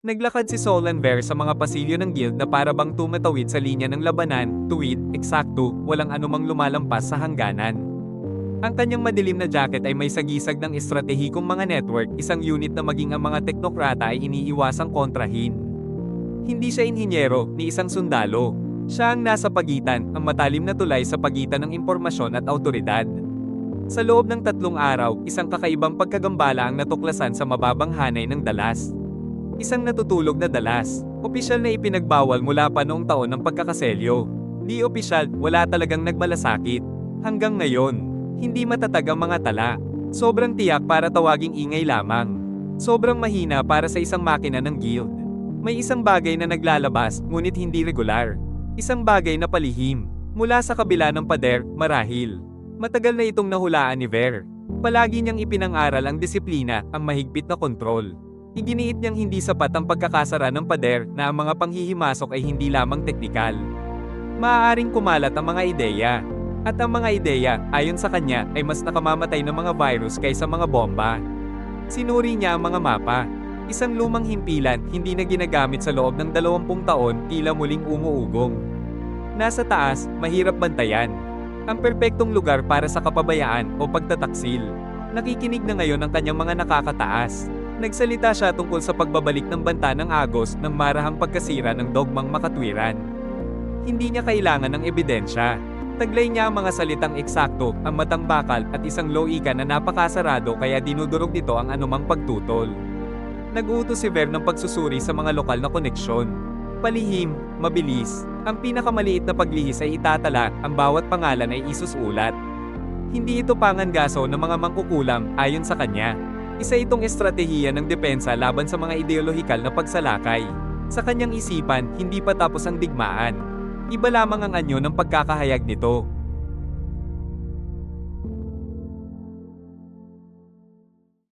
Naglakad si Solan Bear sa mga pasilyo ng guild na para bang tumatawid sa linya ng labanan, tuwid, eksakto, walang anumang lumalampas sa hangganan. Ang kanyang madilim na jacket ay may sagisag ng estratehikong mga network, isang unit na maging ang mga teknokrata ay iniiwasang kontrahin. Hindi siya inhinyero, ni isang sundalo. Siya ang nasa pagitan, ang matalim na tulay sa pagitan ng impormasyon at autoridad. Sa loob ng tatlong araw, isang kakaibang pagkagambala ang natuklasan sa mababang hanay ng dalas. Isang natutulog na dalas. Opisyal na ipinagbawal mula pa noong taon ng pagkakaselyo. Di opisyal, wala talagang nagmalasakit. Hanggang ngayon, hindi matatag ang mga tala. Sobrang tiyak para tawaging ingay lamang. Sobrang mahina para sa isang makina ng guild. May isang bagay na naglalabas, ngunit hindi regular. Isang bagay na palihim. Mula sa kabila ng pader, marahil. Matagal na itong nahulaan ni Ver. Palagi niyang ipinangaral ang disiplina, ang mahigpit na kontrol. Iginiit niyang hindi sapat ang pagkakasara ng pader na ang mga panghihimasok ay hindi lamang teknikal. Maaaring kumalat ang mga ideya. At ang mga ideya, ayon sa kanya, ay mas nakamamatay ng mga virus kaysa mga bomba. Sinuri niya ang mga mapa. Isang lumang himpilan, hindi na ginagamit sa loob ng 20 taon, tila muling umuugong. Nasa taas, mahirap bantayan. Ang perpektong lugar para sa kapabayaan o pagtataksil. Nakikinig na ngayon ang kanyang mga nakakataas. Nagsalita siya tungkol sa pagbabalik ng banta ng Agos ng marahang pagkasira ng dogmang makatwiran. Hindi niya kailangan ng ebidensya. Taglay niya ang mga salitang eksakto, ang matang bakal at isang loika na napakasarado kaya dinudurog nito ang anumang pagtutol. Nag-uutos si Ver ng pagsusuri sa mga lokal na koneksyon. Palihim, mabilis, ang pinakamaliit na paglihis ay itatala, ang bawat pangalan ay isusulat. Hindi ito pangangaso ng mga mangkukulam ayon sa kanya. Isa itong estratehiya ng depensa laban sa mga ideolohikal na pagsalakay. Sa kanyang isipan, hindi pa tapos ang digmaan. Iba lamang ang anyo ng pagkakahayag nito.